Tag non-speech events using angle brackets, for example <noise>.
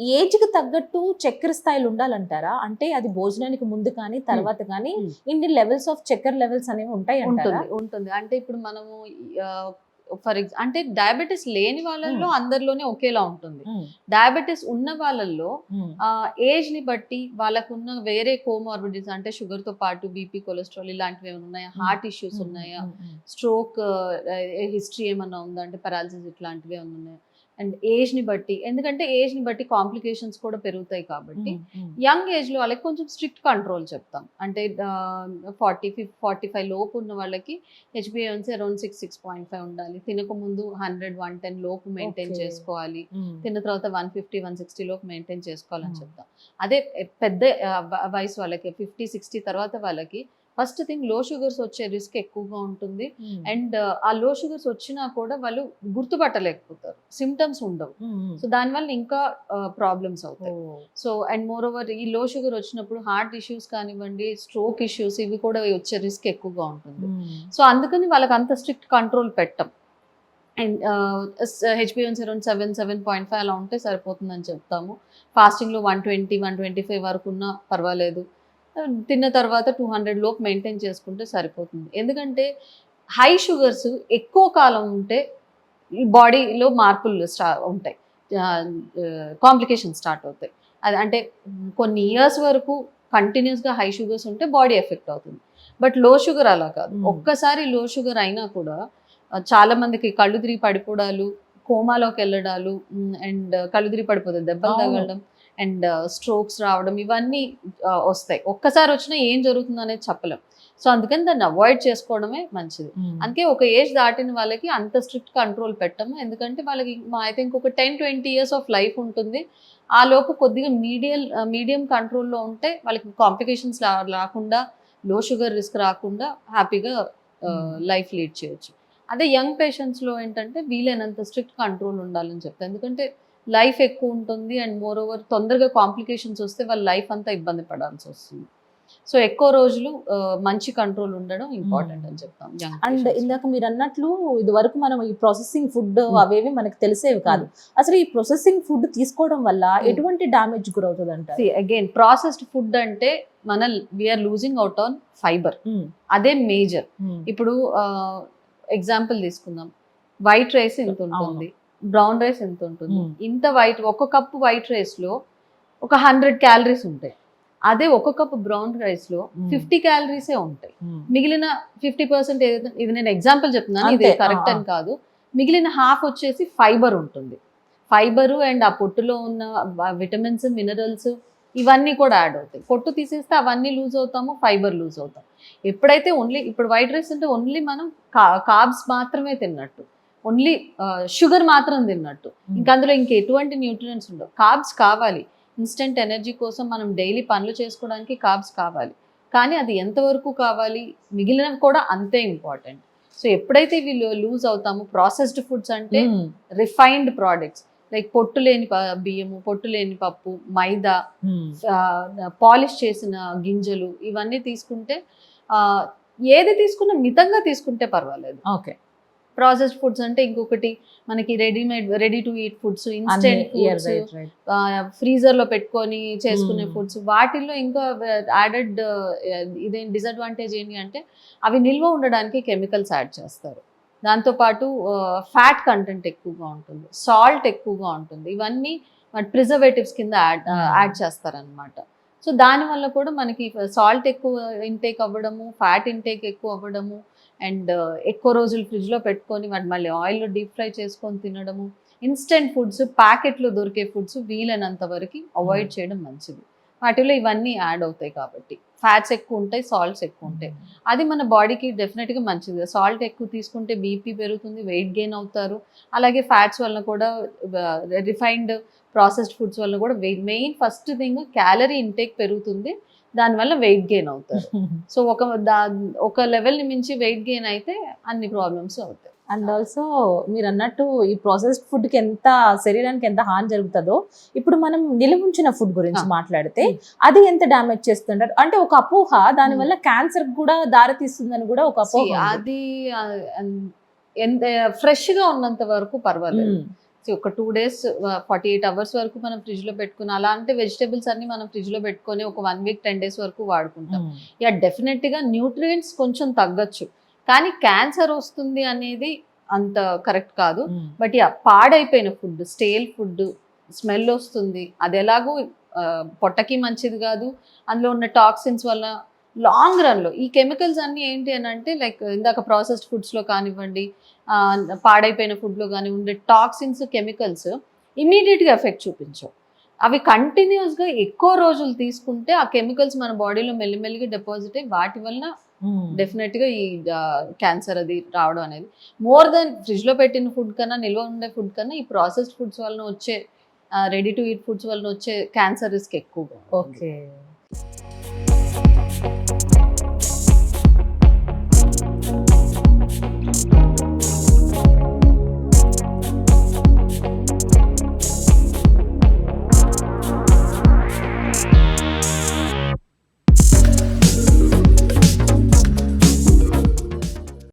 ఏజ్కి తగ్గట్టు చక్కెర స్థాయిలు ఉండాలంటారా? అంటే అది భోజనానికి ముందు కానీ తర్వాత కానీ. ఇన్ని లెవెల్స్ ఆఫ్ చక్కెర లెవెల్స్ అనేవి ఉంటాయి ఉంటుంది ఉంటుంది. అంటే ఇప్పుడు మనము ఫర్ ఎగ్జా అంటే డయాబెటీస్ లేని వాళ్ళల్లో అందరిలోనే ఒకేలా ఉంటుంది. డయాబెటీస్ ఉన్న వాళ్ళల్లో. ఏజ్ని బట్టి వాళ్ళకున్న వేరే కోమార్బిడిటీస్ అంటే షుగర్తో పాటు బీపీ కొలెస్ట్రాల్ ఇలాంటివి ఏమైనా ఉన్నాయా? Heart issues. ఉన్నాయా. స్ట్రోక్ హిస్టరీ ఏమన్నా ఉందా? అంటే పారాలసిస్ ఇట్లాంటివి ఏమైనా ఉన్నాయా? అండ్ ఏజ్ని బట్టి ఎందుకంటే ఏజ్ని బట్టి కాంప్లికేషన్స్ కూడా పెరుగుతాయి కాబట్టి. యంగ్ ఏజ్లో వాళ్ళకి కొంచెం స్ట్రిక్ట్ కంట్రోల్ చెప్తాం అంటే ఫార్టీ ఫిఫ్ ఫార్టీ ఫైవ్ లోపు ఉన్న వాళ్ళకి హెచ్బిఎన్సీ around six six point five ఉండాలి తినక ముందు హండ్రెడ్ వన్ టెన్ లోపు మెయింటైన్. చేసుకోవాలి. తిన్న తర్వాత వన్ ఫిఫ్టీ వన్ సిక్స్టీ లోపు మెయింటైన్ చేసుకోవాలని. చెప్తాం అదే పెద్ద వయసు వాళ్ళకి ఫిఫ్టీ సిక్స్టీ తర్వాత వాళ్ళకి ఫస్ట్ థింగ్లో షుగర్స్ వచ్చే రిస్క్ ఎక్కువగా ఉంటుంది Hmm. అండ్ ఆ లో షుగర్స్ వచ్చినా కూడా వాళ్ళు గుర్తుపట్టలేకపోతారు సిమ్టమ్స్ ఉండవు Hmm. Hmm. సో దానివల్ల ఇంకా ప్రాబ్లమ్స్ అవుతాయి Oh. So and moreover ఈ లో షుగర్ వచ్చినప్పుడు హార్ట్ ఇష్యూస్ కానివ్వండి స్ట్రోక్ ఇష్యూస్ ఇవి కూడా వచ్చే రిస్క్ ఎక్కువగా ఉంటుంది. సో అందుకని వాళ్ళకి అంత స్ట్రిక్ట్ కంట్రోల్ పెట్టం and హెచ్బిఎన్స్ around seven seven point five అలా ఉంటే సరిపోతుందని చెప్తాము ఫాస్టింగ్లో one twenty one twenty five వరకు ఉన్నా పర్వాలేదు తిన్న తర్వాత టూ హండ్రెడ్ లోపు మెయింటైన్ చేసుకుంటే సరిపోతుంది. ఎందుకంటే హై షుగర్స్ ఎక్కువ కాలం ఉంటే బాడీలో మార్పులు స్టా ఉంటాయి. కాంప్లికేషన్ స్టార్ట్ అవుతాయి. అది అంటే కొన్ని ఇయర్స్ వరకు కంటిన్యూస్గా హై షుగర్స్ ఉంటే బాడీ ఎఫెక్ట్ అవుతుంది. బట్లో షుగర్ అలా కాదు. ఒక్కసారి లో షుగర్ అయినా కూడా చాలా మందికి కళ్ళు తిరిగి పడిపోవడాలు కోమాలోకి వెళ్ళడాలు అండ్ కళ్ళు తిరిగి పడిపోతుంది దెబ్బలు. తగలడం అండ్ స్ట్రోక్స్ రావడం ఇవన్నీ వస్తాయి. ఒక్కసారి వచ్చినా ఏం జరుగుతుంది అనేది చెప్పలేం. సో అందుకని దాన్ని అవాయిడ్ చేసుకోవడమే మంచిది. అందుకే ఒక ఏజ్ దాటిన వాళ్ళకి అంత స్ట్రిక్ట్ కంట్రోల్ పెట్టము. ఎందుకంటే వాళ్ళకి ఐ థింక్ ఒక ten twenty years of life ఉంటుంది. ఆ లోపు కొద్దిగా మీడియం మీడియం కంట్రోల్లో ఉంటే వాళ్ళకి కాంప్లికేషన్స్ రాకుండా లో షుగర్ రిస్క్ రాకుండా హ్యాపీగా. లైఫ్ లీడ్ చేయొచ్చు. అదే యంగ్ పేషెంట్స్లో ఏంటంటే వీలైనంత స్ట్రిక్ట్ కంట్రోల్ ఉండాలని చెప్తాను ఎందుకంటే లైఫ్ ఎక్కువ ఉంటుంది అండ్ మోర్ ఓవర్ తొందరగా కాంప్లికేషన్స్ వస్తే వాళ్ళ లైఫ్ అంతా ఇబ్బంది పడాల్సి వస్తుంది. సో ఎక్కువ రోజులు మంచి కంట్రోల్ ఉండడం ఇంపార్టెంట్ అని చెప్తాం. Young and. ఇందాక మీరు అన్నట్లు ఇది వరకు మనం ఈ ప్రాసెసింగ్ ఫుడ్ Hmm. అవేవి మనకు తెలిసేవి కాదు. అసలు ఈ ప్రాసెసింగ్ ఫుడ్ తీసుకోవడం వల్ల Hmm. ఎటువంటి డామేజ్ గురవుతుంది అంటారు అగైన్ ప్రాసెస్డ్ ఫుడ్ అంటే మన we're losing out on fibre Hmm. అదే మేజర్ Hmm. ఇప్పుడు ఎగ్జాంపుల్ తీసుకుందాం. వైట్ రైస్ ఎంత ఉంటుంది. బ్రౌన్ రైస్ ఎంత ఉంటుంది. ఇంత వైట్ ఒక కప్పు వైట్ రైస్లో ఒక హండ్రెడ్ క్యాలరీస్ ఉంటాయి. అదే ఒక కప్పు బ్రౌన్ రైస్లో. ఫిఫ్టీ క్యాలరీసే ఉంటాయి. మిగిలిన ఫిఫ్టీ పర్సెంట్ ఏదైతే ఇది నేను ఎగ్జాంపుల్ చెప్తున్నాను ఇది కరెక్ట్ అని కాదు. మిగిలిన హాఫ్ వచ్చేసి ఫైబర్ ఉంటుంది. ఫైబరు అండ్ ఆ పొట్టులో ఉన్న విటమిన్స్ మినరల్స్ ఇవన్నీ కూడా యాడ్ అవుతాయి. పొట్టు తీసేస్తే అవన్నీ లూజ్ అవుతాము ఫైబర్ లూజ్ అవుతాం. ఎప్పుడైతే ఓన్లీ ఇప్పుడు వైట్ రైస్ అంటే ఓన్లీ మనం కార్బ్స్ మాత్రమే తిన్నట్టు. ఓన్లీ షుగర్ మాత్రం తిన్నట్టు. Hmm. ఇంకా అందులో ఇంక ఎటువంటి న్యూట్రియంట్స్ ఉండవు. కార్బ్స్ కావాలి. ఇన్స్టెంట్ ఎనర్జీ కోసం మనం డైలీ పనులు చేసుకోవడానికి కార్బ్స్ కావాలి. కానీ అది ఎంతవరకు కావాలి? మిగిలినవి కూడా అంతే ఇంపార్టెంట్ సో ఎప్పుడైతే వీళ్ళు లూజ్ అవుతామో ప్రాసెస్డ్ ఫుడ్స్ అంటే Hmm. రిఫైన్డ్ ప్రోడక్ట్స్ లైక్ పొట్టు లేని బియ్యము పొట్టు లేని పప్పు మైదా Hmm. పాలిష్ చేసిన గింజలు ఇవన్నీ తీసుకుంటే ఏది తీసుకున్నా మితంగా తీసుకుంటే పర్వాలేదు. ఓకే ప్రాసెస్డ్ ఫుడ్స్ అంటే ఇంకొకటి మనకి readymade ready to eat foods instant foods. ఫ్రీజర్లో పెట్టుకొని చేసుకునే Hmm. ఫుడ్స్ వాటిల్లో ఇంకా యాడెడ్ ఇదేం డిసడ్వాంటేజ్ ఏంటి అంటే అవి నిల్వ ఉండడానికి కెమికల్స్ యాడ్ చేస్తారు దాంతోపాటు ఫ్యాట్ కంటెంట్ ఎక్కువగా ఉంటుంది సాల్ట్ ఎక్కువగా ఉంటుంది ఇవన్నీ ప్రిజర్వేటివ్స్ కింద యాడ్ Hmm. యాడ్ చేస్తారనమాట సో దానివల్ల కూడా మనకి సాల్ట్ ఎక్కువ ఇంటేక్ అవ్వడము ఫ్యాట్ ఇంటేక్ ఎక్కువ అవ్వడము అండ్ ఎక్కువ రోజులు ఫ్రిడ్జ్లో పెట్టుకొని వాటి మళ్ళీ ఆయిల్లో డీప్ ఫ్రై చేసుకొని తినడము ఇన్స్టెంట్ ఫుడ్స్ ప్యాకెట్లో దొరికే ఫుడ్స్ వీలైనంత వరకు అవాయిడ్ చేయడం మంచిది. వాటిలో ఇవన్నీ యాడ్ అవుతాయి కాబట్టి. ఫ్యాట్స్ ఎక్కువ ఉంటాయి సాల్ట్స్ ఎక్కువ ఉంటాయి. అది మన బాడీకి డెఫినెట్గా మంచిది. సాల్ట్ ఎక్కువ తీసుకుంటే బీపీ పెరుగుతుంది వెయిట్ గెయిన్ అవుతారు. అలాగే ఫ్యాట్స్ వల్ల కూడా రిఫైన్డ్ ప్రాసెస్డ్ ఫుడ్స్ వల్ల కూడా main first thing calorie intake పెరుగుతుంది. దానివల్ల వెయిట్ గెయిన్ అవుతారు <laughs> సో ఒక దా ఒక లెవెల్ని మించి వెయిట్ గెయిన్ అయితే అన్ని ప్రాబ్లమ్స్ అవుతాయి అండ్ ఆల్సో మీరు అన్నట్టు ఈ ప్రాసెస్డ్ ఫుడ్కి ఎంత శరీరానికి ఎంత హాని జరుగుతుందో ఇప్పుడు మనం నిలువుంచిన ఫుడ్ గురించి. మాట్లాడితే. అది ఎంత డామేజ్ చేస్తుంటారు అంటే ఒక అపోహ దాని వల్ల క్యాన్సర్ కూడా దారి తీస్తుందని కూడా ఒక అపోహ. అది ఎంత ఫ్రెష్గా ఉన్నంత వరకు పర్వాలేదు. సో ఒక two days forty eight hours వరకు మనం ఫ్రిడ్జ్లో పెట్టుకుని అలాంటి వెజిటేబుల్స్ అన్ని మనం ఫ్రిడ్జ్లో పెట్టుకొని ఒక వన్ వీక్ టెన్ డేస్ వరకు వాడుకుంటాం. యా డెఫినెట్గా న్యూట్రియంట్స్ కొంచెం తగ్గొచ్చు. కానీ క్యాన్సర్ వస్తుంది అనేది అంత కరెక్ట్ కాదు. బట్ యా పాడైపోయిన ఫుడ్ స్టేల్ ఫుడ్ స్మెల్ వస్తుంది. అది ఎలాగో పొట్టకి మంచిది కాదు. అందులో ఉన్న టాక్సిన్స్ వల్ల లాంగ్ రన్లో ఈ కెమికల్స్ అన్నీ ఏంటి అని అంటే లైక్ ఇందాక ప్రాసెస్డ్ ఫుడ్స్లో కానివ్వండి పాడైపోయిన ఫుడ్లో కానీ ఉండే టాక్సిన్స్ కెమికల్స్ ఇమీడియట్గా ఎఫెక్ట్ చూపించవు. అవి కంటిన్యూస్గా ఎక్కువ రోజులు తీసుకుంటే ఆ కెమికల్స్ మన బాడీలో మెల్లిమెల్లిగా డిపాజిట్ అయ్యి వాటి వలన డెఫినెట్గా ఈ క్యాన్సర్ అది రావడం అనేది. మోర్ దెన్ ఫ్రిడ్జ్లో పెట్టిన ఫుడ్ కన్నా నిల్వ ఉండే ఫుడ్ కన్నా ఈ ప్రాసెస్డ్ ఫుడ్స్ వలన వచ్చే రెడీ టు ఈట్ ఫుడ్స్ వలన వచ్చే క్యాన్సర్ రిస్క్ ఎక్కువగా. ఓకే. Bye.